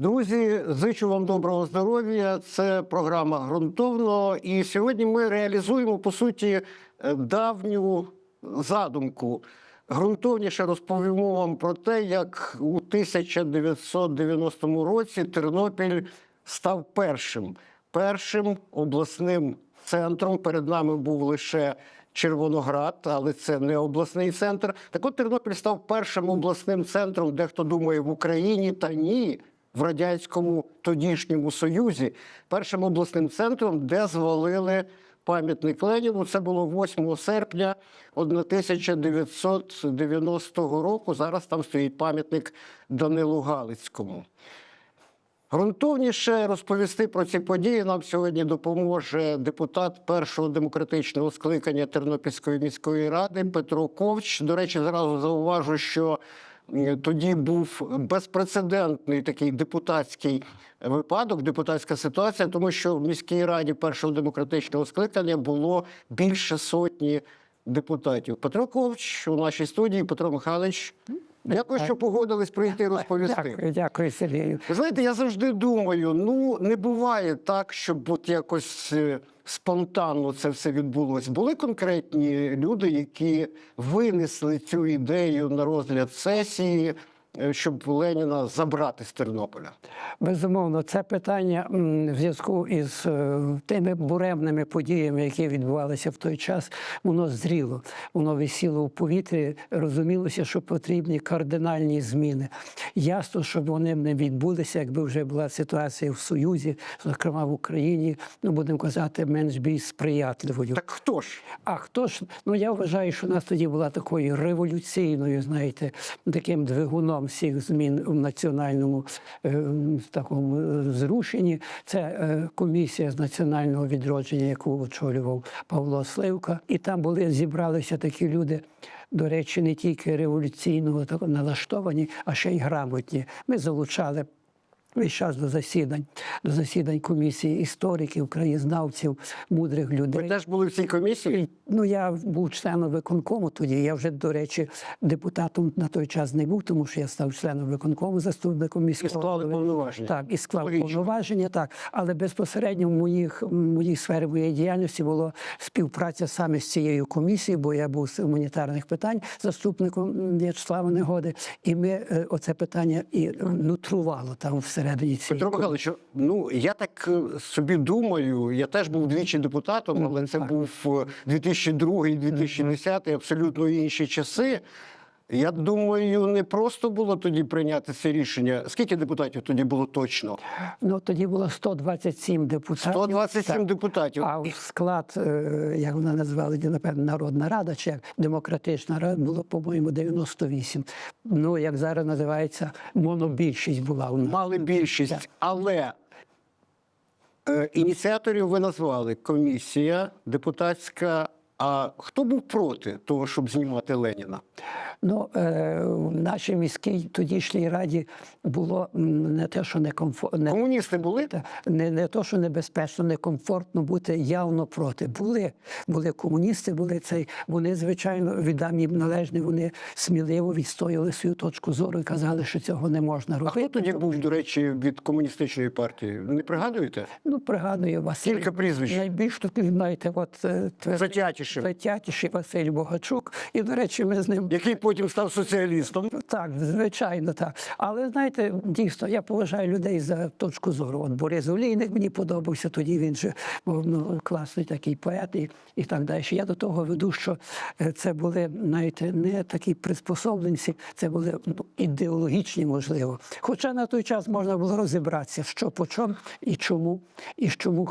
Друзі, зичу вам доброго здоров'я. Це програма ґрунтовно. І сьогодні ми реалізуємо по суті е, давню задумку. Ґрунтовніше розповімо вам про те, як у 1990 році Тернопіль став першим, першим обласним центром. Перед нами був лише Червоноград, але це не обласний центр. Так от Тернопіль став першим обласним центром, дехто думає в Україні, та ні. В радянському тодішньому союзі першим обласним центром, де звалили пам'ятник Леніну. Це було 8 серпня 1990 року. Зараз там стоїть пам'ятник Данилу Галицькому. Грунтовніше розповісти про ці події нам сьогодні допоможе депутат першого демократичного скликання Тернопільської міської ради Петро Ковч. До речі, зразу зауважу, що тоді був безпрецедентний такий депутатський випадок, депутатська ситуація, тому що в міській раді першого демократичного скликання було більше сотні депутатів. Петро Ковч у нашій студії, Петро Михайлович. Дякую, що погодились прийти розповісти. Дякую, дякую, Сергію. Знаєте, я завжди думаю, ну не буває так, щоб от якось е, спонтанно це все відбулось. Були конкретні люди, які винесли цю ідею на розгляд сесії, щоб Леніна забрати з Тернополя. Безумовно, це питання в зв'язку із е, тими буремними подіями, які відбувалися в той час, воно зріло, воно висіло у повітрі. Розумілося, що потрібні кардинальні зміни. Ясно, що вони не відбулися, якби вже була ситуація в Союзі, зокрема в Україні, ну будемо казати, менш більш сприятливою. Так хто ж? А хто ж? Ну я вважаю, що у нас тоді була такою революційною, знаєте, таким двигуном всіх змін в національному е, такому е, зрушенні. Це е, комісія з національного відродження, яку очолював Павло Сливка. І там були зібралися такі люди. До речі, не тільки революційного налаштовані, а ще й грамотні. Ми залучали весь час до засідань, до засідань комісії істориків, краєзнавців, мудрих людей. Ви теж були в цій комісії? Ну, я був членом виконкому тоді. Я вже, до речі, депутатом на той час не був, тому що я став членом виконкому, заступником міського. І склали повноваження. Так, і склав Логічно. повноваження, так. Але безпосередньо в моїх, в моїй сфері моєї діяльності була співпраця саме з цією комісією, бо я був з гуманітарних питань заступником В'ячеслава Негоди. І ми е, оце питання і е, нутрувало там всередині цієї Петро Михайлович, ну я так е, собі думаю, я теж був двічі депутатом, але це був е, 2002-2010, абсолютно інші часи. Я думаю, не просто було тоді прийняти це рішення. Скільки депутатів тоді було точно? Ну, тоді було 127 депутатів. 127 Так. депутатів. А в склад, е, як вона назвали, напевно, Народна Рада чи як демократична рада, було, по-моєму, 98. Ну, як зараз називається, монобільшість була у нас. Мали більшість, але е, ініціаторів ви назвали комісія депутатська. А хто був проти того, щоб знімати Леніна? Ну, е, в нашій міській тодішній раді було не те, що некомфортно. Комуністи були? Та, Не, не то, що небезпечно, некомфортно бути явно проти. Були, були комуністи, були цей. Вони, звичайно, віддам їм належне, вони сміливо відстояли свою точку зору і казали, що цього не можна А робити. хто тоді був, до речі, від комуністичної партії? Не пригадуєте? Ну, пригадую Василь. Кілька прізвищ. Найбільш таки, знаєте, от е, твердий- Затятішев. Затятішев Василь Богачук. І, до речі, ми з ним який потім став соціалістом. Так, звичайно, так. Але знаєте, дійсно, я поважаю людей за точку зору. От Борис Олійник мені подобався, тоді він же ну, класний такий поет і, і так далі. Я до того веду, що е, це були, знаєте, не такі приспособленці, це були ну, ідеологічні, можливо. Хоча на той час можна було розібратися, що по чому і чому, і чому.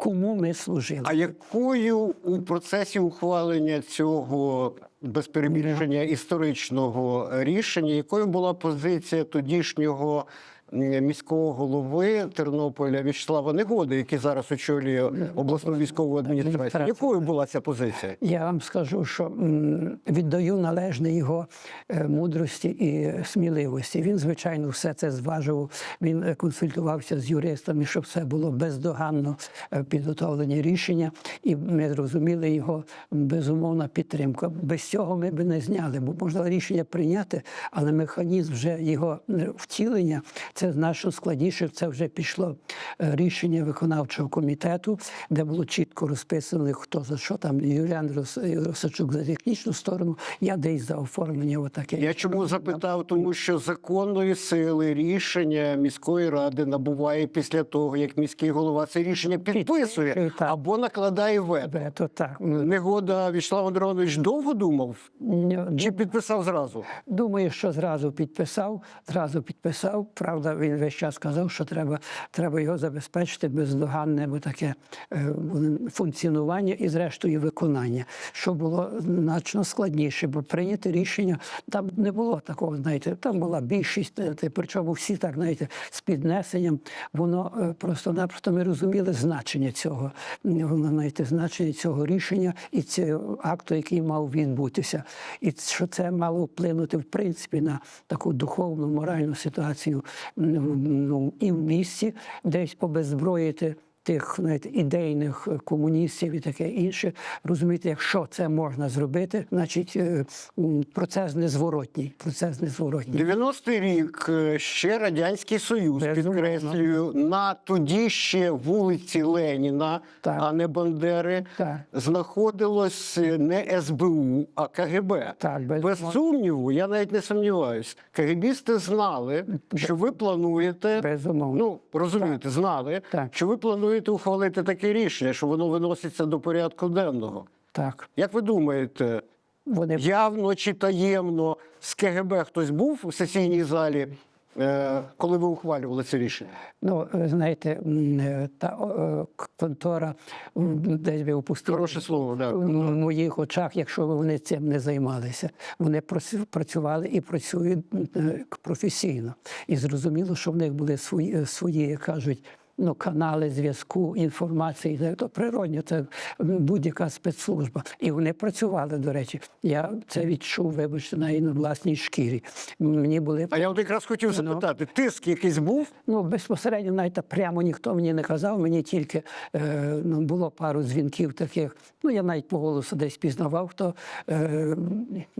Кому ми служили? А якою у процесі ухвалення цього без перебільшення історичного рішення, якою була позиція тодішнього міського голови Тернополя В'ячеслава Негоди, який зараз очолює обласну військову адміністрацію? Якою була ця позиція? Я вам скажу, що віддаю належне його е, мудрості і сміливості. Він, звичайно, все це зважував. Він е, консультувався з юристами, щоб все було бездоганно е, підготовлені рішення, і ми зрозуміли його безумовна підтримка. Без цього ми б не зняли, бо можна рішення прийняти, але механізм вже його втілення це значно складніше. Це вже пішло е, рішення виконавчого комітету, де було чітко розписано, хто за що там Юліан Рос- Росачук за технічну сторону, я десь за оформлення. Отаке. Я чому запитав? Тому що законної сили рішення міської ради набуває після того, як міський голова це рішення підписує або накладає вето. То так. Негода Вячеслав Андронович довго думав чи підписав зразу? Думаю, що зразу підписав, зразу підписав. Правда, він весь час казав, що треба, треба його забезпечити бездоганне бо таке е, функціонування і, зрештою, виконання, що було значно складніше, бо прийняти рішення там не було такого, знаєте, там була більшість, причому всі так, знаєте, з піднесенням. Воно е, просто-напросто ми розуміли значення цього, знаєте, значення цього рішення і цього акту, який мав відбутися. І що це мало вплинути в принципі на таку духовну, моральну ситуацію і в місті, десь побеззброїти. Тих знаєте, ідейних е, комуністів і таке інше, розумієте, якщо це можна зробити, значить е, процес незворотній. Процес незворотній. 90-й рік е, ще радянський союз підкреслюю на тоді ще вулиці Леніна, Так. а не Бандери. Так. Знаходилось не СБУ, а КГБ. Так, Без безумовно. сумніву, я навіть не сумніваюсь. КГБісти знали, що ви плануєте. Безумовно. Ну розумієте, знали, Так. що ви плануєте ухвалити таке рішення, що воно виноситься до порядку денного. Так, Як ви думаєте, вони явно чи таємно з КГБ хтось був у сесійній залі, е, коли ви ухвалювали це рішення? Ну, е, знаєте, е, та контора десь би опустила Хороше слово, да. в моїх очах, якщо вони цим не займалися. Вони працю- працювали і працюють професійно. І зрозуміло, що в них були свої, свої як кажуть. Ну, канали зв'язку, інформації, то природньо, це будь-яка спецслужба. І вони працювали, до речі. Я це відчув, вибачте, навіть на власній шкірі. Мені були А я от якраз хотів запитати, тиск якийсь був? Ну, безпосередньо навіть прямо ніхто мені не казав. Мені тільки е, ну, було пару дзвінків таких. Ну, я навіть по голосу десь пізнавав, хто е,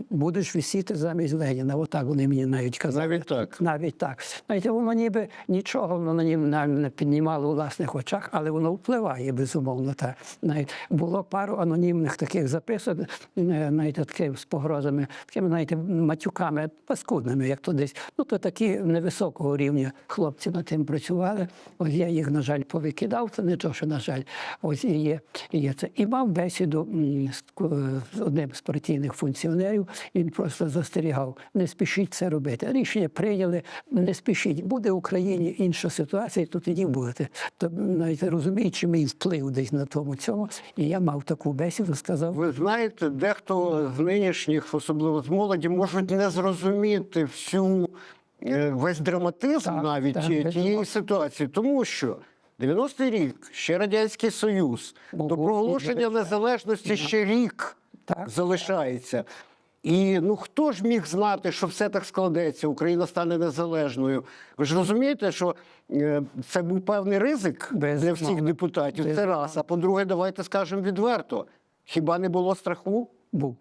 будеш висіти замість Леніна. Отак вони мені навіть казали. Навіть так. Навіть так. Знаєте, воно ніби нічого воно на- не піднімало у власних очах, але воно впливає, безумовно. Так. Навіть було пару анонімних таких записок, е, знаєте, з погрозами, такими, знаєте, матюками, паскудними, як то десь. Ну, то такі невисокого рівня хлопці над тим працювали. Ось я їх, на жаль, повикидав, це не то, що, на жаль, ось є, є це. І мав бесіду з одним з партійних функціонерів. Він просто застерігав, не спішіть це робити. Рішення прийняли, не спішіть. Буде в Україні інша ситуація, то тоді будете. То навіть розуміючи мій вплив десь на тому цьому. І я мав таку бесіду, сказав. Ви знаєте, дехто з нинішніх, особливо з молоді, можуть не зрозуміти всю е, весь драматизм Так, навіть так, тієї ситуації, тому що 90-й рік, ще Радянський Союз, Був- до проголошення незалежності ще рік Так. залишається. І ну хто ж міг знати, що все так складеться, Україна стане незалежною? Ви ж розумієте, що е, це був певний ризик для всіх депутатів. Це раз. А по-друге, давайте скажемо відверто. Хіба не було страху? Був.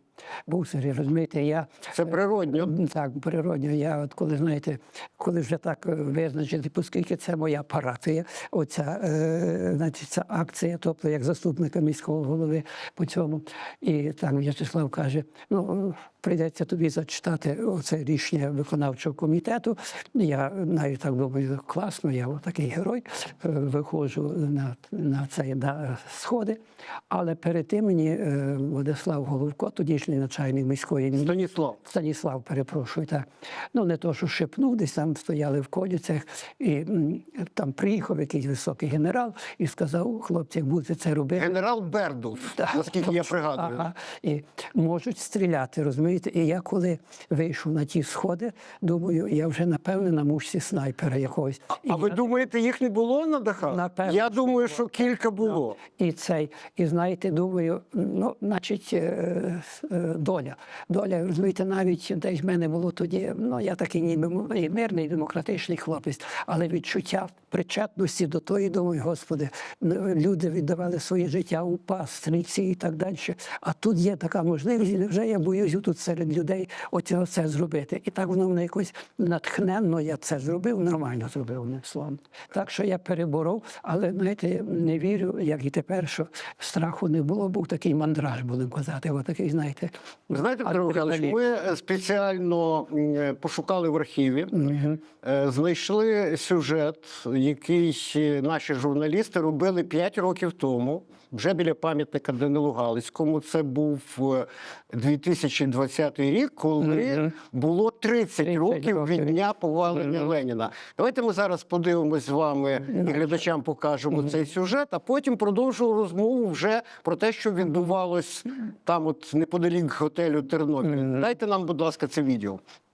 Був Сергій, розумієте, я Це природньо. Так, природньо. Я от коли знаєте, коли вже так е, визначити, оскільки це моя парафія, оця е, значить, ця акція, тобто як заступника міського голови по цьому. І так В'ячеслав каже: ну прийдеться тобі зачитати оце рішення виконавчого комітету. Я навіть так думаю, класно, я такий герой е, виходжу на, на цей на сходи. Але перед тим мені е, Владислав Головко, тодішній начальник міської Станіслав. Станіслав, перепрошую, так. Ну, не то, що шепнув, десь там стояли в коліцях, і там приїхав якийсь високий генерал і сказав, хлопці, будете це робити. Генерал Бердов, Так. наскільки я пригадую. Ага. І можуть стріляти, розумієте? І я коли вийшов на ті сходи, думаю, я вже напевне на мушці снайпера якогось. І А ви думаєте, їх не було на дахах? Напевно, Я думаю, що кілька було. І цей, і знаєте, думаю, ну, значить, е, е, доля. Доля, розумієте, навіть десь в мене було тоді, ну я такий ніби мирний, демократичний хлопець, але відчуття причетності до тої, думаю, Господи, люди віддавали своє життя у пастриці і так далі. А тут є така можливість, і вже я боюсь тут серед людей оцього це зробити. І так воно мене якось натхненно я це зробив, нормально зробив не словом. Так що я переборов, але знаєте, не вірю, як і тепер, що страху не було, був такий мандраж, будемо казати. От такий, знаєте. Ви знаєте, Петро Михайлович, ми е, спеціально е, пошукали в архіві, е, знайшли сюжет, який наші журналісти робили 5 років тому, вже біля пам'ятника Данилу Галицькому. Це був е, 2020 рік, коли було 30 30 років від дня повалення Леніна. Давайте ми зараз подивимось з вами і глядачам покажемо цей сюжет, а потім продовжуємо розмову вже про те, що відбувалось там, от неподалік готелю Тернопіль. Дайте нам, будь ласка, це відео. –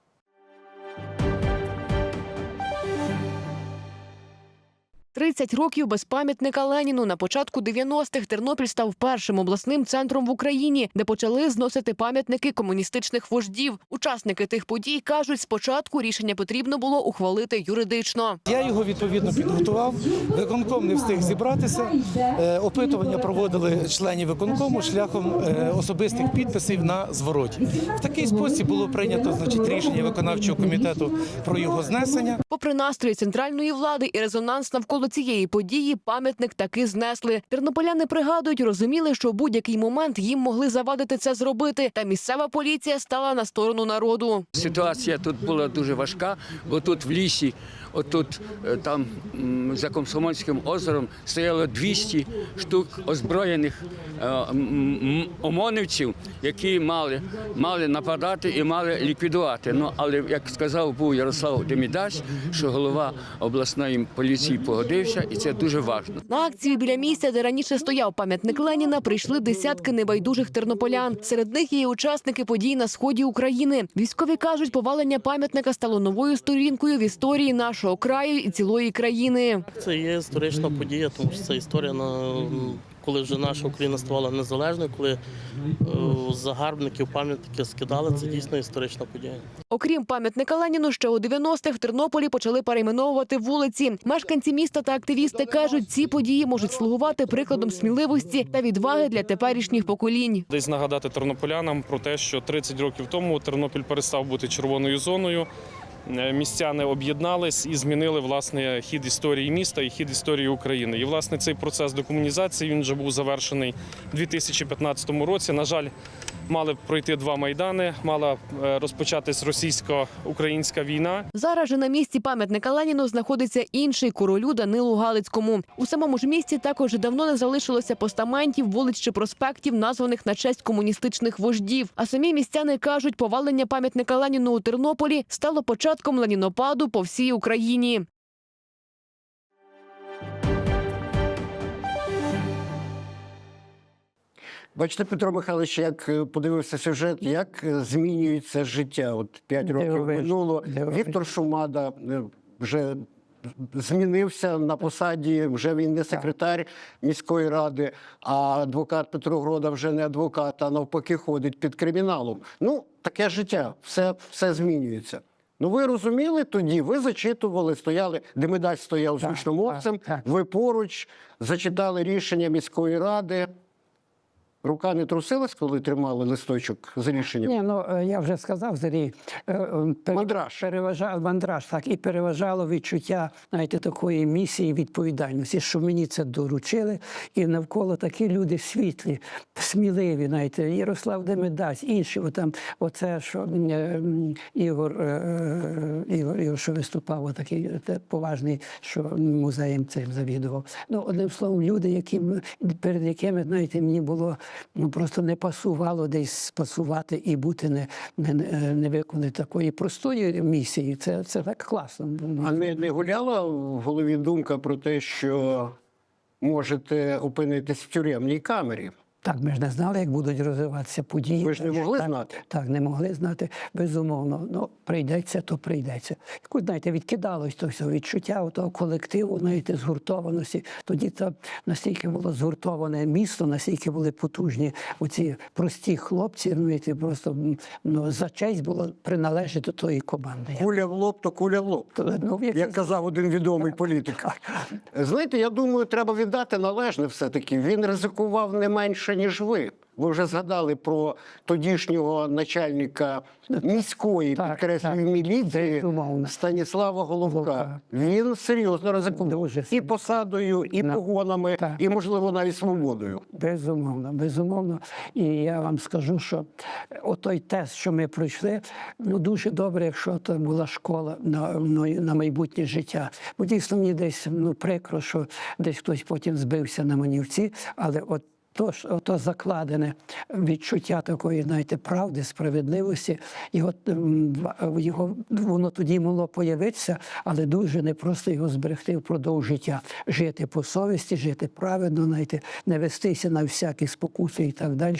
30 років без пам'ятника Леніну. На початку 90-х Тернопіль став першим обласним центром в Україні, де почали зносити пам'ятники комуністичних вождів. Учасники тих подій кажуть, спочатку рішення потрібно було ухвалити юридично. Я його відповідно підготував. Виконком не встиг зібратися. Е, Опитування проводили членів виконкому шляхом е, особистих підписів на звороті. В такий спосіб було прийнято значить, рішення виконавчого комітету про його знесення. Попри настрої центральної влади і резонанс навколо цієї події, пам'ятник таки знесли. Тернополяни пригадують, розуміли, що в будь-який момент їм могли завадити це зробити. Та місцева поліція стала на сторону народу. Ситуація тут була дуже важка, бо тут в лісі, отут е, там за Комсомольським озером стояло 200 штук озброєних е, ОМОНівців, які мали, мали нападати і мали ліквідувати. Ну але як сказав був Ярослав Демідась, що голова обласної поліції погодився, і це дуже важливо. На акцію біля місця, де раніше стояв пам'ятник Леніна, прийшли десятки небайдужих тернополян. Серед них є і учасники подій на сході України. Військові кажуть, повалення пам'ятника стало новою сторінкою в історії нашого краю і цілої країни. Це є історична подія, тому що це історія на коли вже наша Україна ставала незалежною, коли е, загарбників пам'ятники скидали. Це дійсно історична подія. Окрім пам'ятника Леніну, ще у 90-х в Тернополі почали перейменовувати вулиці. Мешканці міста та активісти кажуть, ці події можуть слугувати прикладом сміливості та відваги для теперішніх поколінь. Десь нагадати тернополянам про те, що 30 років тому Тернопіль перестав бути червоною зоною. Е, Містяни об'єднались і змінили власне хід історії міста і хід історії України. І власне цей процес декомунізації він вже був завершений у 2015 році. На жаль, мали пройти два майдани, мала е, розпочатись російсько-українська війна. Зараз же на місці пам'ятника Леніну знаходиться інший королю Данилу Галицькому. У самому ж місті також давно не залишилося постаментів, вулиць чи проспектів, названих на честь комуністичних вождів. А самі містяни кажуть, повалення пам'ятника Леніну у Тернополі стало початком ленінопаду по всій Україні. Бачите, Петро Михайлович, як е, подивився сюжет, як е, змінюється життя. От 5 років минуло. Віктор Шумада е, вже змінився на посаді, вже він не секретар міської ради, а адвокат Петро Грода вже не адвокат, а навпаки ходить під криміналом. Ну, таке життя, все, все змінюється. Ну, ви розуміли тоді, ви зачитували, стояли, Демидач стояв з Так, гучномовцем, так, так. ви поруч зачитали рішення міської ради. Рука не трусилась, коли тримали листочок з рішенням? Ні, ну е, я вже сказав, Зарій, е, е, Мандраж. переважав мандраж, так і переважало відчуття знаєте, такої місії відповідальності, що мені це доручили, і навколо такі люди світлі, сміливі, знаєте, Ярослав Демидач, інші, отам, оце що Ігор, Ігор, Ігор, що виступав, такий е, поважний, що музеєм цим завідував. Ну, одним словом, люди, які, перед якими, знаєте, мені було ну, просто не пасувало десь пасувати і бути не, не, не виконати такої простої місії. Це, це так класно. А не, не гуляла в голові думка про те, що можете опинитись в тюремній камері? Так, ми ж не знали, як будуть розвиватися події. Ви ж не могли так, знати? Так, не могли знати, безумовно. Ну, прийдеться, то прийдеться. Якось, знаєте, відкидалось то все відчуття того колективу, знаєте, згуртованості. Тоді це настільки було згуртоване місто, настільки були потужні оці прості хлопці, ну, знаєте, просто ну, за честь було приналежати до тої команди. Куля в лоб, то куля в лоб. Ну, як- Як казав один відомий політик. Знаєте, я думаю, треба віддати належне все-таки. Він ризикував не менше, ніж ви. Ви вже згадали про тодішнього начальника міської підкреслюю міліції Станіслава Головка. Він серйозно ризикував і посадою, і погонами, Так. і можливо навіть свободою. Безумовно, безумовно. І я вам скажу, що отой тест, що ми пройшли, ну дуже добре, якщо це була школа на, ну, на майбутнє життя. Бо дійсно мені десь ну, прикро, що десь хтось потім збився на манівці, але от. То ж, ото закладене відчуття такої, знаєте, правди, справедливості, і от в- його воно тоді могло появитися, але дуже непросто його зберегти впродовж життя. Жити по совісті, жити праведно, знаєте, не вестися на всякі спокуси і так далі.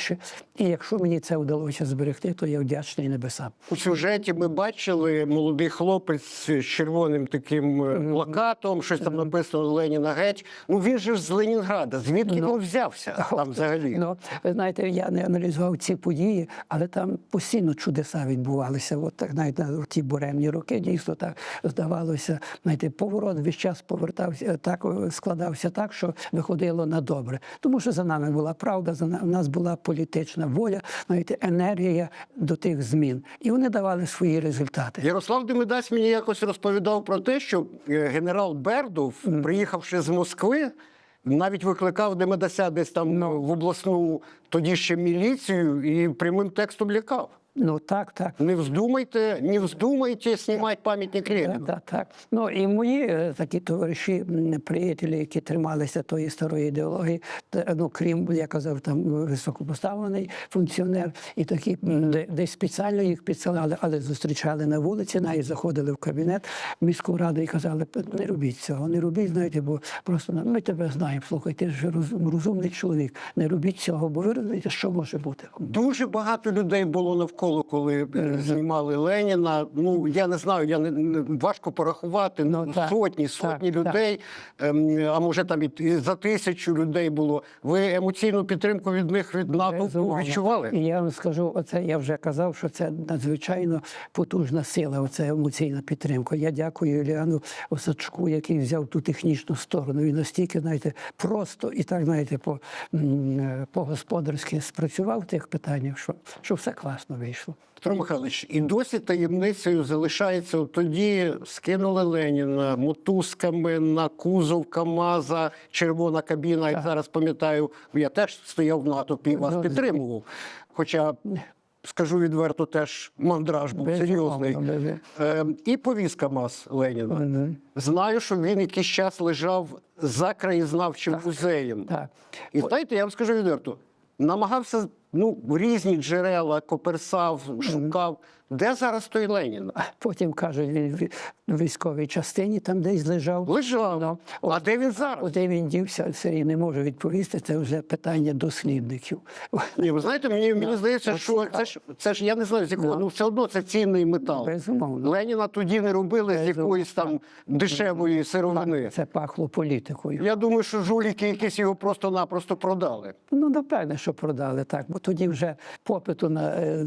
І якщо мені це вдалося зберегти, то я вдячний небесам. У сюжеті ми бачили молодий хлопець з червоним таким е, плакатом, щось там написано Леніна геть. Ну він же ж з Ленінграда. Звідки він взявся там взагалі? Ну, ви знаєте, я не аналізував ці події, але там постійно чудеса відбувалися. От так, навіть на ті буремні роки дійсно так здавалося. Знаєте, поворот весь час повертався так, складався так, що виходило на добре. Тому що за нами була правда, за на- в нас була політична воля, знаєте, енергія до тих змін. І вони давали свої результати. Ярослав Демидась мені якось розповідав про те, що е, генерал Бердов, приїхавши з Москви, навіть викликав Демедася десь там ну, в обласну тоді ще міліцію і прямим текстом лякав. Ну так, так. Не вздумайте, не вздумайте знімати пам'ятник Леніну. Так, так. Ну і мої е, такі товариші, приятелі, які трималися тої старої ідеології, ну крім я казав, там високопоставлений функціонер, і такі десь спеціально їх підсилали, але зустрічали на вулиці, навіть заходили в кабінет міської ради і казали, не робіть цього, не робіть, знаєте, бо просто ну, ми тебе знаємо. Слухай, ти ж роз- розумний чоловік. Не робіть цього, бо ви розумієте, що може бути. Дуже багато людей було навколо, коли е, знімали Леніна. Ну я не знаю, я не, не- важко порахувати. Ну, так, сотні, сотні так, людей, ем, а може там і, за тисячу людей було. Ви емоційну підтримку від них від Безумовно. відчували? І я вам скажу, оце я вже казав, що це надзвичайно потужна сила, оце емоційна підтримка. Я дякую Юліану Осадчуку, який взяв ту технічну сторону. Він настільки, знаєте, просто і так, знаєте, по, е, по-господарськи спрацював в тих питаннях, що, що все класно вийшло. Петро Михайлович, і досі таємницею залишається. Тоді скинули Леніна мотузками на кузов КАМАЗа, червона кабіна. Як зараз пам'ятаю, я теж стояв в натовпі і вас Ну, підтримував. Хоча, скажу відверто, теж мандраж був серйозний. Безумовно, безумовно. Е, і повіз КАМАЗ Леніна. Мгм. Знаю, що він якийсь час лежав за краєзнавчим музеєм. Так. І знаєте, я вам скажу відверто, намагався ну, різні джерела, коперсав, шукав. Де зараз той Ленін? Потім кажуть, він в військовій частині там десь лежав. Лежав. Ну, а де він зараз? Куди він дівся, це я не можу відповісти. Це вже питання дослідників. Ні, ви знаєте, мені, мені здається, що це ж це ж я не знаю з якого, Ну. ну все одно це цінний метал. Безумовно. Леніна тоді не робили з якоїсь там дешевої сировини. Це пахло політикою. Я думаю, що жуліки якісь його просто-напросто продали. Ну, напевне, що продали так, бо тоді вже попиту на, е,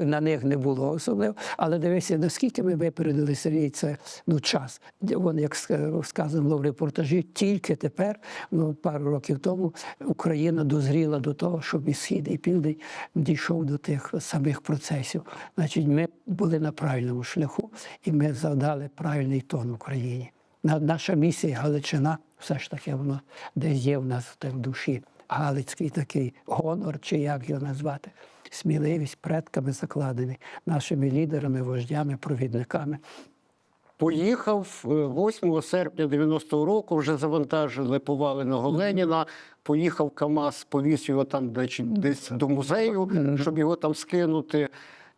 на них не було особливо. Але дивися, наскільки ми випередили Сергій, це ну, час. Вон, як ска- сказано в репортажі, тільки тепер, ну, пару років тому, Україна дозріла до того, щоб і Схід, і Південь дійшов до тих самих процесів. Значить, ми були на правильному шляху, і ми завдали правильний тон Україні. Наша місія Галичина, все ж таки, воно десь є в нас в душі. Галицький такий гонор, чи як його назвати, сміливість предками закладений, нашими лідерами, вождями, провідниками. Поїхав е, 8 серпня 90-го року, вже завантажили поваленого Леніна. Поїхав КАМАЗ, повіз його там десь, десь до музею, щоб його там скинути.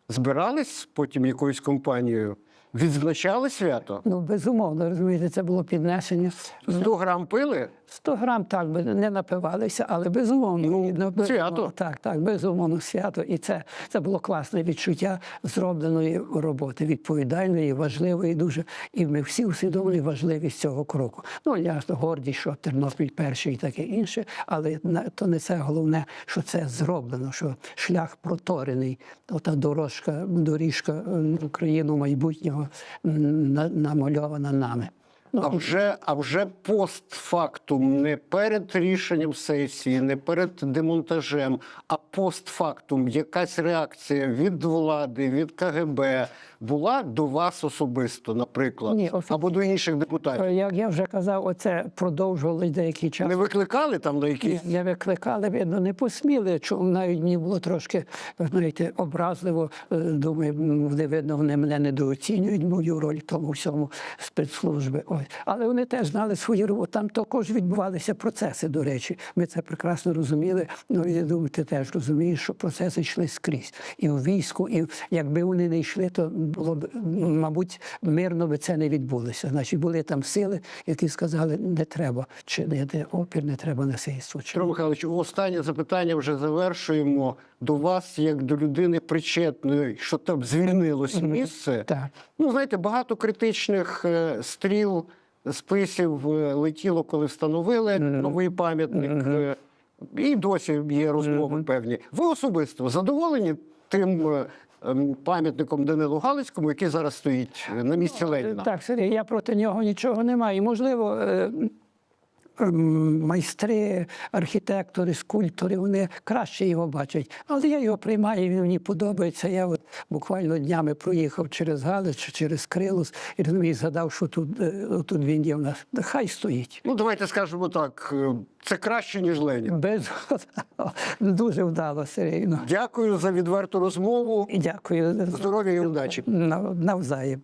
Збирались потім якоюсь компанією Відзначали свято? Ну, безумовно, розумієте, це було піднесення. 100 грам пили? 100 грам так би не напивалися, але безумовно. Ну, безумовно, свято. Так, так, безумовно, свято. І це, це було класне відчуття зробленої роботи, відповідальної, важливої дуже. І ми всі усвідомили важливість цього кроку. Ну, ясно, горді, що Тернопіль перший і таке інше, але то не це головне, що це зроблено, що шлях проторений, ота дорожка, доріжка м, Україну майбутнього на- намальована нами. Ну, А вже, а вже постфактум, не перед рішенням сесії, не перед демонтажем, а постфактум, якась реакція від влади, від КГБ була до вас особисто, наприклад, Ні, офіційно. або до інших депутатів. Е, Як я вже казав, оце продовжували деякий час. Не викликали там на якісь? Не викликали, видно, не посміли. Чому навіть мені було трошки знаєте, образливо. Е, Думаю, вони видно, вони мене недооцінюють мою роль в тому всьому спецслужби. Ой. Але вони теж знали свою роботу. Там також відбувалися процеси, до речі. Ми це прекрасно розуміли. Ну я думаю, ти теж розумієш, що процеси йшли скрізь. І в війську, і якби вони не йшли, то було б, мабуть, мирно би це не відбулося. Значить, були там сили, які сказали, не треба чинити опір, не треба насильство. Петро Михайлович, останнє запитання вже завершуємо до вас, як до людини причетної, що там звільнилось місце. Так. Ну, знаєте, багато критичних е, стріл, списів е, летіло, коли встановили новий пам'ятник. е, І досі є розмови певні. Ви особисто задоволені тим е, ем, пам'ятником Данилу Галицькому, який зараз стоїть на місці Леніна? Так, Сергій, я проти нього нічого не маю. Можливо, майстри, архітектори, скульптори, вони краще його бачать. Але я його приймаю, він мені подобається. Я от буквально днями проїхав через Галич, через Крилус і розумію, згадав, що тут, е, тут він є в нас. Хай стоїть. Ну, давайте скажемо так: е, це краще, ніж Ленін. Без дуже вдало, Сергій. Ну, Дякую за відверту розмову. дякую. Здоров'я і удачі. Нав- Навзаєм.